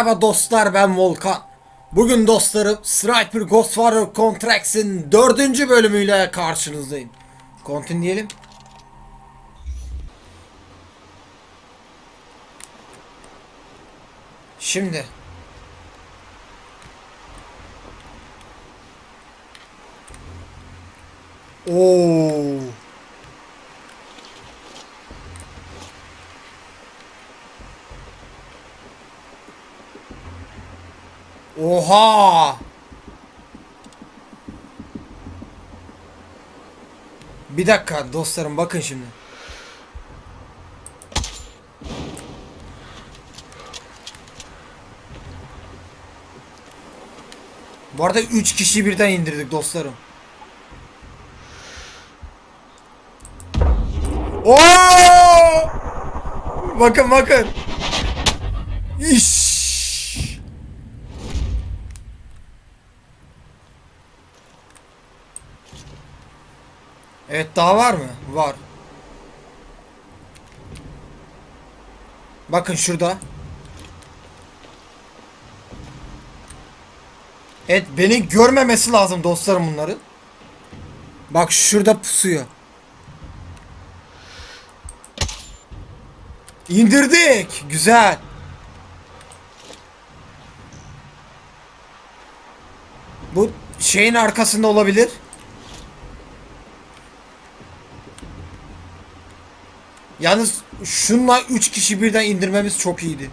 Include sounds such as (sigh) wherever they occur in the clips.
Merhaba dostlar ben Volkan. Bugün dostlarım Sniper Ghost Warrior Contracts'in dördüncü bölümüyle karşınızdayım. Continue diyelim. Şimdi. Oo. Oha! Bir dakika dostlarım bakın şimdi. Bu arada 3 kişi birden indirdik dostlarım. Oo! Bakın bakın. İş. Evet daha var mı? Var. Bakın şurada. Evet beni görmemesi lazım dostlarım bunların. Bak şurada pusuyor. İndirdik. Güzel. Bu şeyin arkasında olabilir. Yalnız şunla 3 kişi birden indirmemiz çok iyiydi.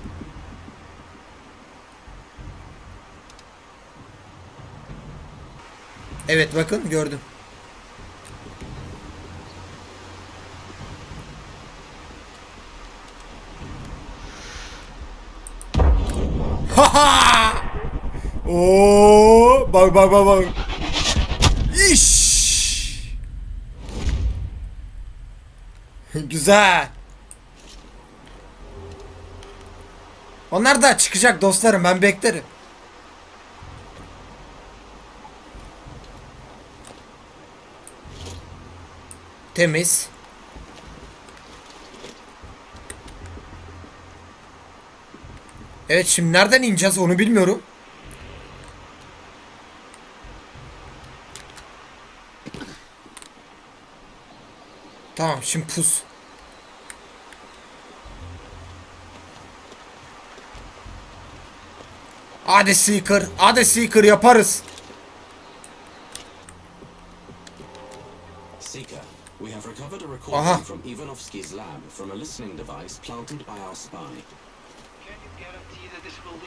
Evet bakın gördüm. Haha! Oo, bak bak bak bak. Güzel. Onlar da çıkacak dostlarım ben beklerim. Temiz. Evet şimdi nereden ineceğiz onu bilmiyorum. Tamam şimdi pus. Hadi Seeker, hadi Seeker yaparız. Seeker, we have recovered a Aha. recording from Ivanovsky's lab from a listening device planted by our spy. Can you guarantee that this will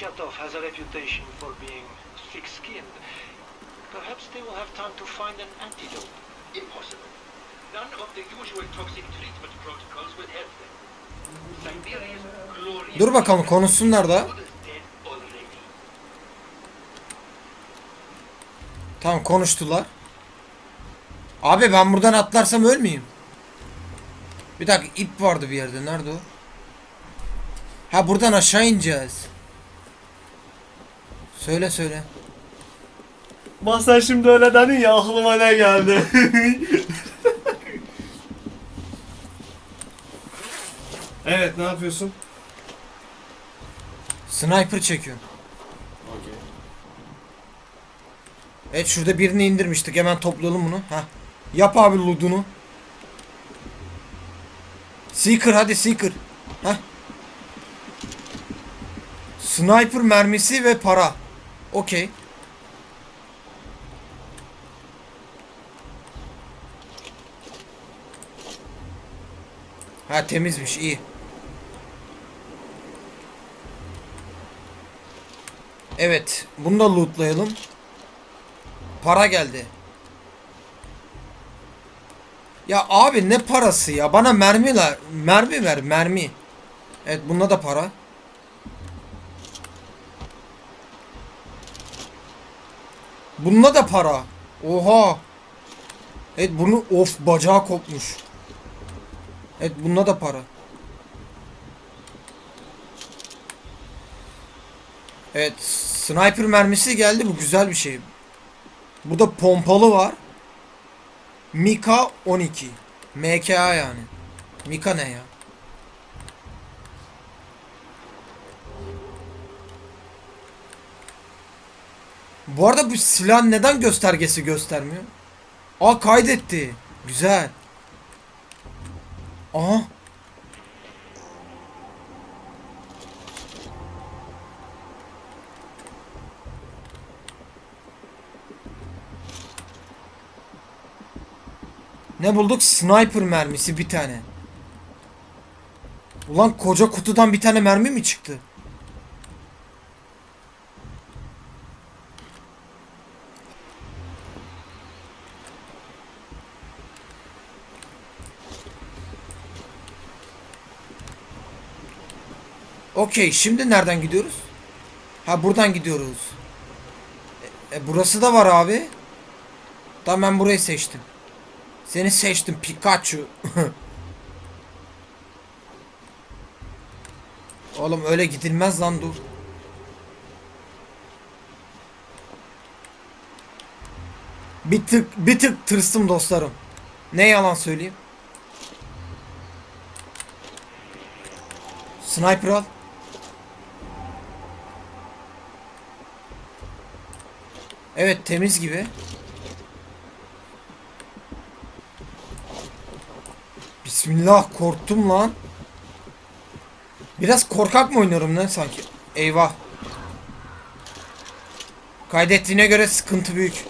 Kurchatov has a reputation for being thick-skinned. Perhaps they will have time to find an antidote. Impossible. None of the usual toxic treatment protocols will help them. Siberia's glorious Dur bakalım konuşsunlar da. Tamam konuştular. Abi ben buradan atlarsam ölmeyeyim. Bir dakika ip vardı bir yerde. Nerede o? Ha buradan aşağı ineceğiz. Söyle söyle. Bak sen şimdi öyle dedin ya aklıma ne geldi. (laughs) evet ne yapıyorsun? Sniper çekiyor. Evet şurada birini indirmiştik. Hemen toplayalım bunu. Heh. Yap abi loot'unu. Seeker hadi Seeker. Heh. Sniper mermisi ve para. Okey. Ha temizmiş iyi. Evet, bunu da lootlayalım. Para geldi. Ya abi ne parası ya? Bana mermi ver. Mermi ver, mermi. Evet, bunda da para. Bununla da para. Oha. Evet bunu of bacağı kopmuş. Evet bununla da para. Evet sniper mermisi geldi bu güzel bir şey. Bu da pompalı var. Mika 12. MKA yani. Mika ne ya? Bu arada bu silah neden göstergesi göstermiyor? Aa kaydetti. Güzel. Aha. Ne bulduk? Sniper mermisi bir tane. Ulan koca kutudan bir tane mermi mi çıktı? Okey şimdi nereden gidiyoruz? Ha buradan gidiyoruz. E, e, burası da var abi. Tamam ben burayı seçtim. Seni seçtim Pikachu. (laughs) Oğlum öyle gidilmez lan dur. Bir tık bir tık tırstım dostlarım. Ne yalan söyleyeyim. Sniper al. Evet temiz gibi. Bismillah korktum lan. Biraz korkak mı oynuyorum lan sanki? Eyvah. Kaydettiğine göre sıkıntı büyük.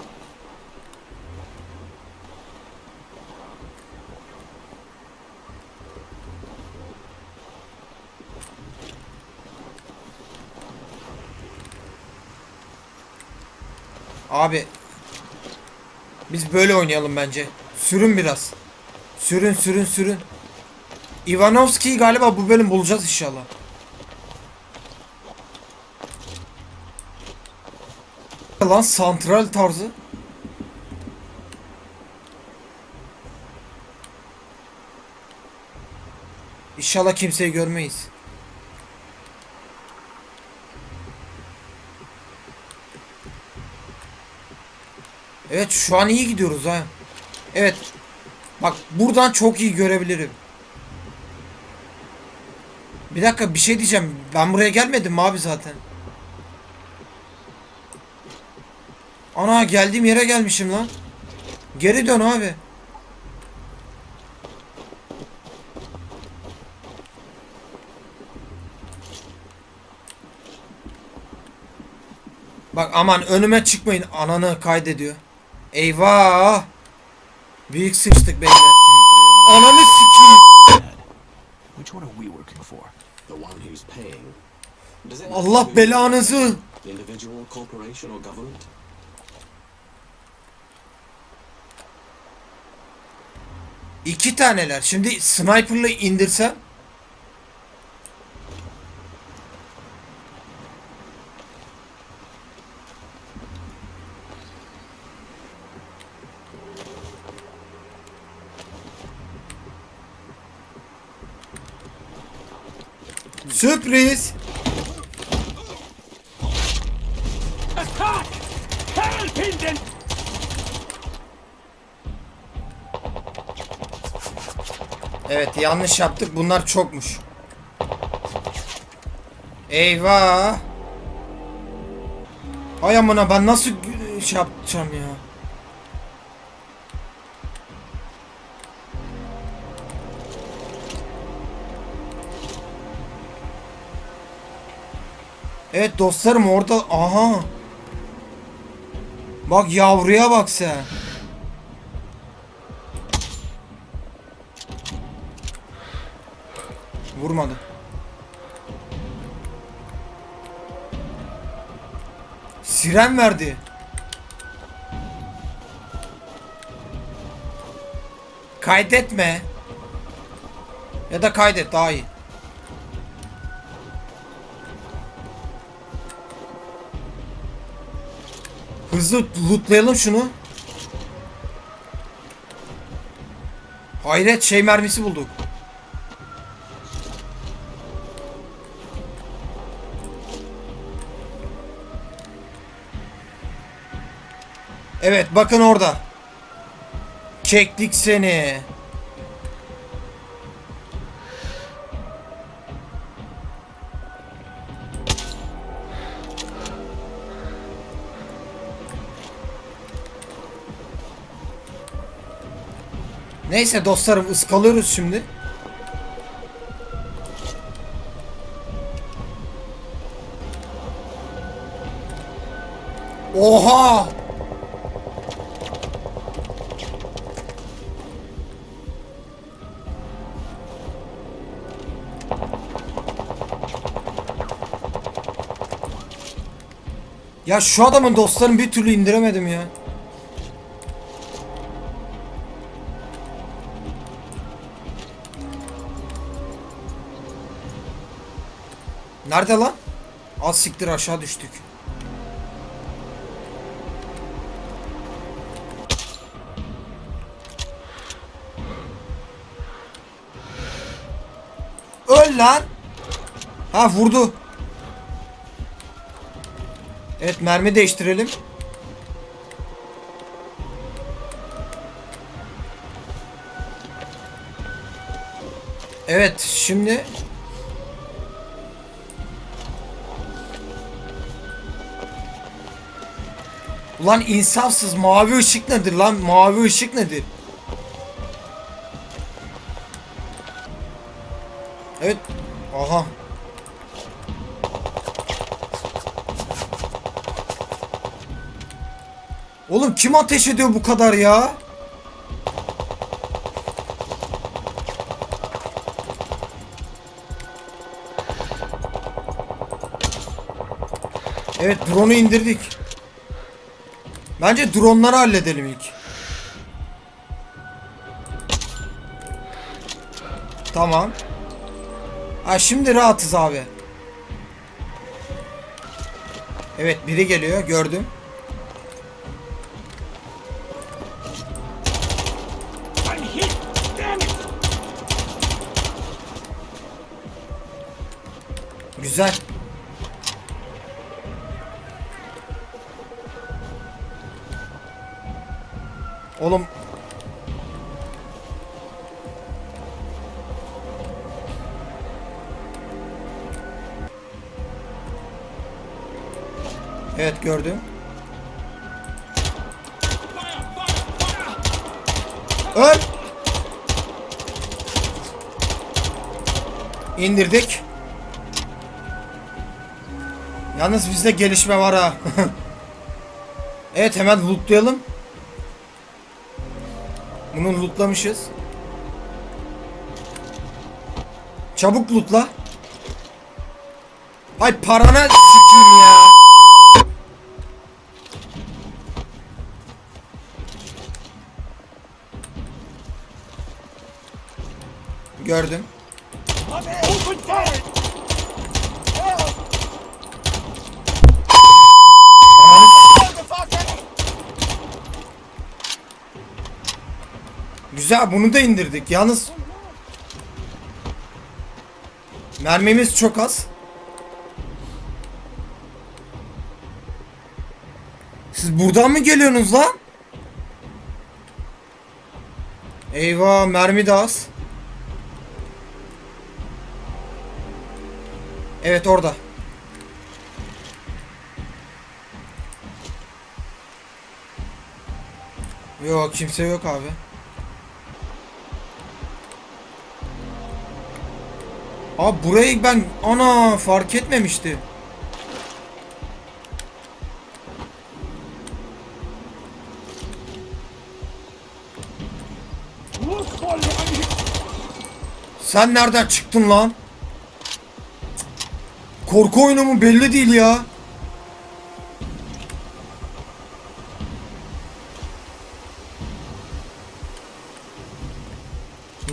Abi biz böyle oynayalım bence. Sürün biraz. Sürün sürün sürün. Ivanovski'yi galiba bu bölüm bulacağız inşallah. Lan santral tarzı. İnşallah kimseyi görmeyiz. Evet şu an iyi gidiyoruz ha. Evet. Bak buradan çok iyi görebilirim. Bir dakika bir şey diyeceğim. Ben buraya gelmedim abi zaten? Ana geldiğim yere gelmişim lan. Geri dön abi. Bak aman önüme çıkmayın. Ananı kaydediyor. Eyvah. Büyük sıçtık beyler. Ananı sikeyim. Which one are we working for? The one who's paying. Does it Allah belanızı. Individual, corporation, or government? İki taneler. Şimdi sniper'la indirsem. Sürpriz. Evet yanlış yaptık. Bunlar çokmuş. Eyvah. Ay amına ben nasıl şey yapacağım ya. Evet dostlarım orada aha. Bak yavruya bak sen. Vurmadı. Siren verdi. Kaydetme. Ya da kaydet daha iyi. hızlı lootlayalım şunu. Hayret şey mermisi bulduk. Evet bakın orada. Çektik seni. Neyse dostlarım ıskalıyoruz şimdi. Oha! Ya şu adamın dostlarını bir türlü indiremedim ya. Nerede lan? Az siktir aşağı düştük. Öl lan. Ha vurdu. Evet mermi değiştirelim. Evet şimdi Ulan insafsız mavi ışık nedir lan? Mavi ışık nedir? Evet. Aha. Oğlum kim ateş ediyor bu kadar ya? Evet drone'u indirdik. Bence dronları halledelim ilk. Tamam. Ha şimdi rahatız abi. Evet biri geliyor gördüm. Güzel. Oğlum Evet gördüm. Öl. İndirdik. Yalnız bizde gelişme var ha. (laughs) evet hemen lootlayalım. Bunu lootlamışız. Çabuk lootla. Hay parana sikeyim ya. Gördüm. Güzel bunu da indirdik. Yalnız mermimiz çok az. Siz buradan mı geliyorsunuz lan? Eyvah mermi de az. Evet orada. Yok kimse yok abi. Abi burayı ben ana fark etmemişti. Sen nereden çıktın lan? Korku oyunu mu belli değil ya.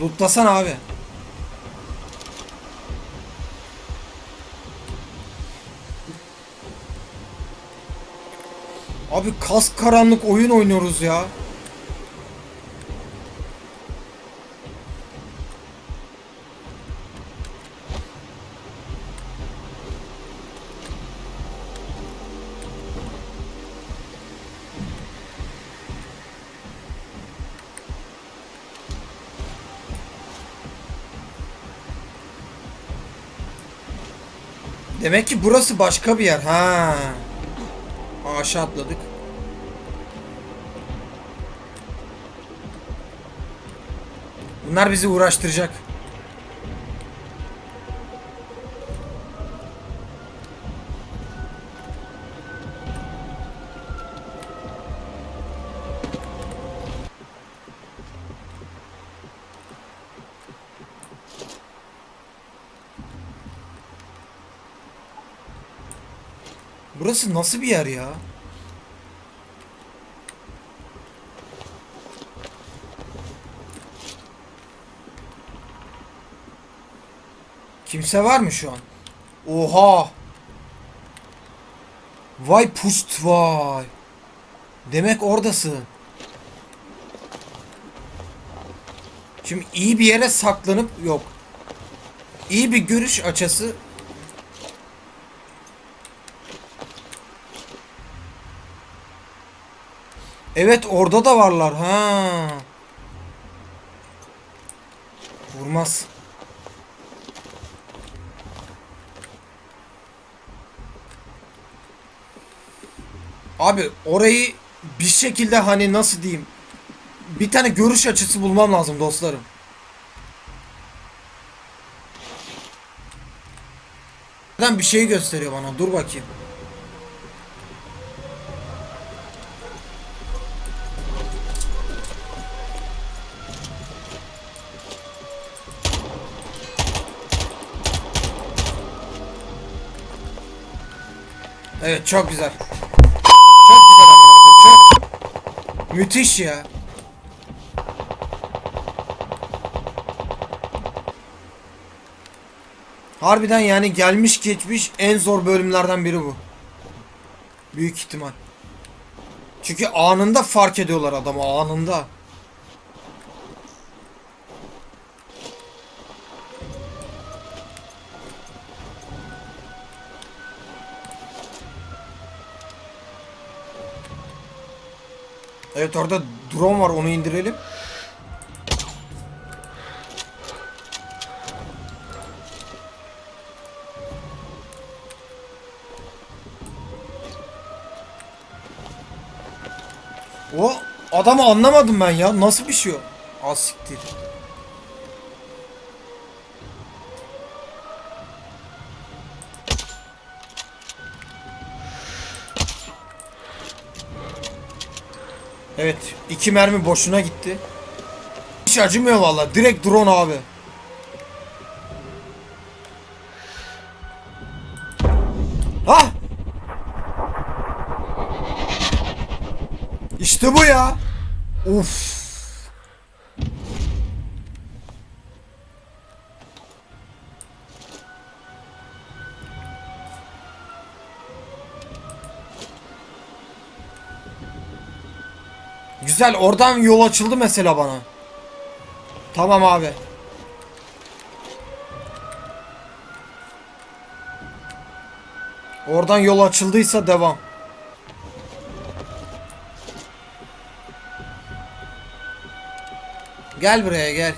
Lootlasana abi. Abi kas karanlık oyun oynuyoruz ya. Demek ki burası başka bir yer. Ha. Aşağı atladık. Bunlar bizi uğraştıracak. Burası nasıl bir yer ya? Kimse var mı şu an? Oha! Vay pust vay. Demek oradasın. Şimdi iyi bir yere saklanıp yok. İyi bir görüş açısı Evet orada da varlar ha. Vurmaz. Abi orayı bir şekilde hani nasıl diyeyim bir tane görüş açısı bulmam lazım dostlarım. Neden bir şey gösteriyor bana dur bakayım. Evet çok güzel. Çok güzel amına koyayım, çok. Müthiş ya. Harbiden yani gelmiş geçmiş en zor bölümlerden biri bu. Büyük ihtimal. Çünkü anında fark ediyorlar adamı anında. Evet orada drone var onu indirelim. O adamı anlamadım ben ya. Nasıl bir şey o? Az siktir. Evet. iki mermi boşuna gitti. Hiç acımıyor valla. Direkt drone abi. Ah! İşte bu ya. Uf. Güzel oradan yol açıldı mesela bana. Tamam abi. Oradan yol açıldıysa devam. Gel buraya gel.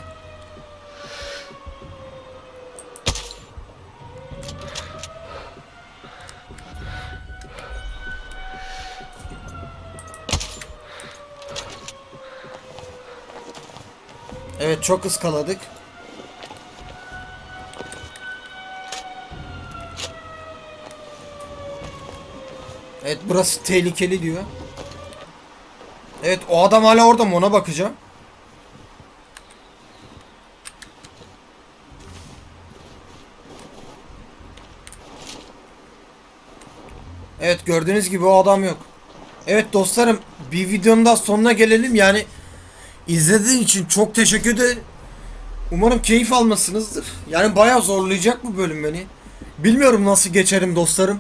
Evet çok ıskaladık. Evet burası tehlikeli diyor. Evet o adam hala orada mı ona bakacağım. Evet gördüğünüz gibi o adam yok. Evet dostlarım bir videonun daha sonuna gelelim yani izlediğin için çok teşekkür ederim. Umarım keyif almışsınızdır. Yani bayağı zorlayacak bu bölüm beni. Bilmiyorum nasıl geçerim dostlarım.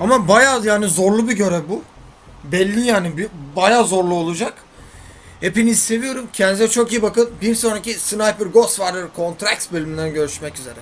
Ama bayağı yani zorlu bir görev bu. Belli yani bayağı zorlu olacak. Hepinizi seviyorum. Kendinize çok iyi bakın. Bir sonraki Sniper Ghost Warrior Contracts bölümünden görüşmek üzere.